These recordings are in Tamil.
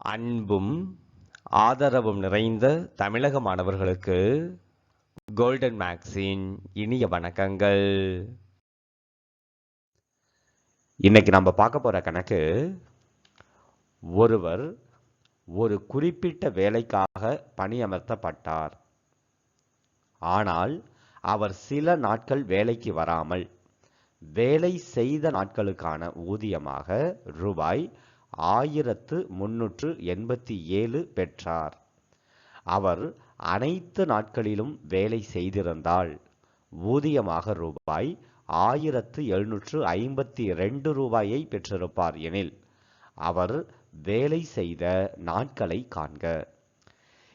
அன்பும் ஆதரவும் நிறைந்த தமிழக மாணவர்களுக்கு கோல்டன் மேக்ஸின் இனிய வணக்கங்கள். இன்னைக்கு நம்ம பார்க்க போற கணக்கு ஒருவர் ஒரு குறிப்பிட்ட வேலைக்காக பணியமர்த்தப்பட்டார். ஆனால் அவர் சில நாட்கள் வேலைக்கு வராமல் வேலை செய்த நாட்களுக்கான ஊதியமாக ரூபாய் ஆயிரத்து முன்னூற்று எண்பத்தி ஏழு பெற்றார். அவர் அனைத்து நாட்களிலும் வேலை செய்திருந்தால் ஊதியமாக ரூபாய் ஆயிரத்து எழுநூற்று ஐம்பத்தி ரெண்டு ரூபாயை பெற்றிருப்பார் எனில் அவர் வேலை செய்த நாட்களை காண்க.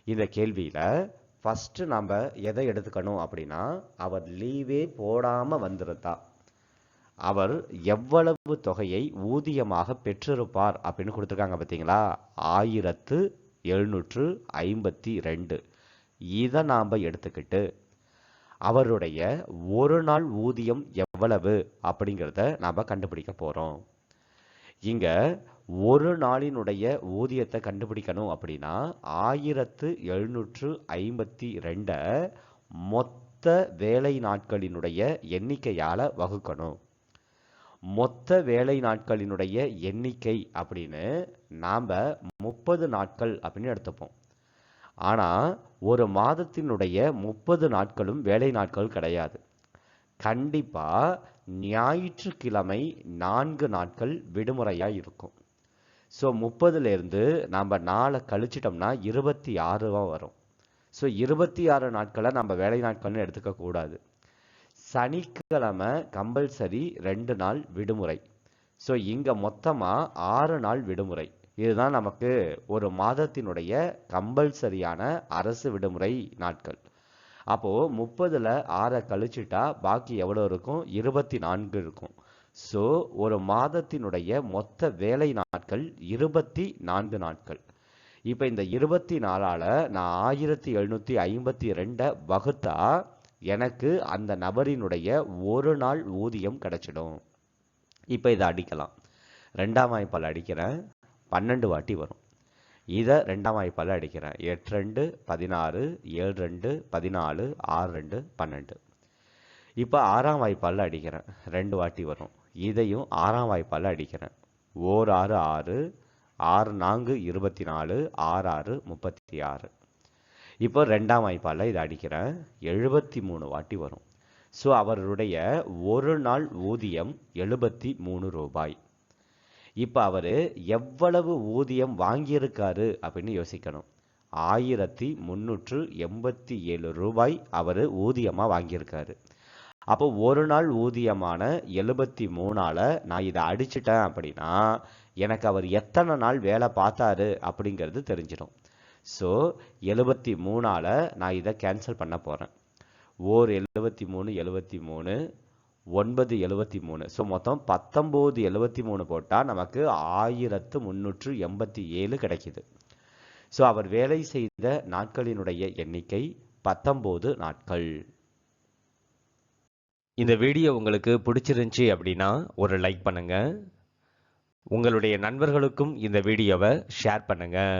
இந்த கேள்வியில ஃபஸ்ட்டு நம்ம எதை எடுத்துக்கணும் அப்படின்னா அவர் லீவே போடாமல் வந்திருந்தா. அவர் எவ்வளவு தொகையை ஊதியமாக பெற்றிருப்பார் அப்படின்னு கொடுத்துருக்காங்க பார்த்தீங்களா? ஆயிரத்து எழுநூற்று ஐம்பத்தி ரெண்டு. இதை நாம் எடுத்துக்கிட்டு அவருடைய ஒரு நாள் ஊதியம் எவ்வளவு அப்படிங்கிறத நாம் கண்டுபிடிக்க போகிறோம் இங்கே ஒரு நாளினுடைய ஊதியத்தை கண்டுபிடிக்கணும் அப்படின்னா ஆயிரத்து எழுநூற்று ஐம்பத்தி ரெண்டை மொத்த வேலை நாட்களினுடைய எண்ணிக்கையால் வகுக்கணும். மொத்த வேலை நாட்களினுடைய எண்ணிக்கை அப்படின்னு நாம் முப்பது நாட்கள் அப்படின்னு எடுத்துப்போம். ஆனால் ஒரு மாதத்தினுடைய முப்பது நாட்களும் வேலை நாட்கள் கிடையாது. கண்டிப்பாக ஞாயிற்றுக்கிழமை நான்கு நாட்கள் விடுமுறையாக இருக்கும். ஸோ முப்பதுலேருந்து நம்ம நாளை கழிச்சிட்டோம்னா இருபத்தி ஆறுவாக வரும். ஸோ இருபத்தி ஆறு நாட்களை நம்ம வேலை நாட்கள்னு எடுத்துக்கக்கூடாது. சனிக்கிழமை கம்பல்சரி ரெண்டு நாள் விடுமுறை. ஸோ இங்கே மொத்தமாக ஆறு நாள் விடுமுறை. இதுதான் நமக்கு ஒரு மாதத்தினுடைய கம்பல்சரியான அரசு விடுமுறை நாட்கள். அப்போது முப்பதில் ஆறை கழிச்சிட்டா பாக்கி எவ்வளோ இருக்கும்? இருபத்தி நான்கு இருக்கும். ஸோ ஒரு மாதத்தினுடைய மொத்த வேலை நாட்கள் இருபத்தி நான்கு நாட்கள். இப்போ இந்த இருபத்தி நாலால் நான் ஆயிரத்தி எழுநூற்றி ஐம்பத்தி ரெண்டை வகுத்தா எனக்கு அந்த நபரினுடைய ஒரு நாள் ஊதியம் கிடைச்சிடும். இப்போ இதை அடிக்கலாம். ரெண்டாம் வாய்ப்பால் அடிக்கிறேன். பன்னெண்டு வாட்டி வரும். இதை ரெண்டாம் வாய்ப்பால் அடிக்கிறேன். எட்டு ரெண்டு பதினாறு ஏழு ரெண்டு பதினாலு ஆறு ரெண்டு பன்னெண்டு. இப்போ ஆறாம் வாய்ப்பால் அடிக்கிறேன். ரெண்டு வாட்டி வரும். இதையும் ஆறாம் வாய்ப்பால் அடிக்கிறேன். ஓர் ஆறு ஆறு ஆறு நான்கு இருபத்தி நாலு ஆறு ஆறு முப்பத்தி ஆறு. இப்போ ரெண்டாம் வாய்ப்பால் இதை அடிக்கிறேன். எழுபத்தி மூணு வாட்டி வரும். ஸோ அவருடைய ஒரு நாள் ஊதியம் எழுபத்தி மூணு ரூபாய். இப்போ அவர் எவ்வளவு ஊதியம் வாங்கியிருக்காரு அப்படின்னு யோசிக்கணும். ஆயிரத்தி முந்நூற்று எண்பத்தி ஏழு ரூபாய் அவர் ஊதியமாக வாங்கியிருக்காரு. அப்போ ஒரு நாள் ஊதியமான எழுபத்தி மூணால் நான் இதை அடிச்சிட்டேன் அப்படின்னா எனக்கு அவர் எத்தனை நாள் வேலை பார்த்தாரு அப்படிங்கிறது தெரிஞ்சிடும். ஸோ எழுபத்தி மூணால் நான் இதை கேன்சல் பண்ண போகிறேன் ஓர் எழுபத்தி மூணு எழுபத்தி மூணு ஒன்பது எழுபத்தி மூணு. ஸோ மொத்தம் பத்தொம்போது எழுபத்தி மூணு போட்டால் நமக்கு ஆயிரத்து முந்நூற்று எண்பத்தி ஏழு கிடைக்கிது. ஸோ அவர் வேலை செய்த நாட்களினுடைய எண்ணிக்கை பத்தொம்போது நாட்கள். இந்த வீடியோ உங்களுக்கு பிடிச்சிருந்துச்சி அப்படின்னா ஒரு லைக் பண்ணுங்கள் உங்களுடைய நண்பர்களுக்கும் இந்த வீடியோவை ஷேர் பண்ணுங்கள்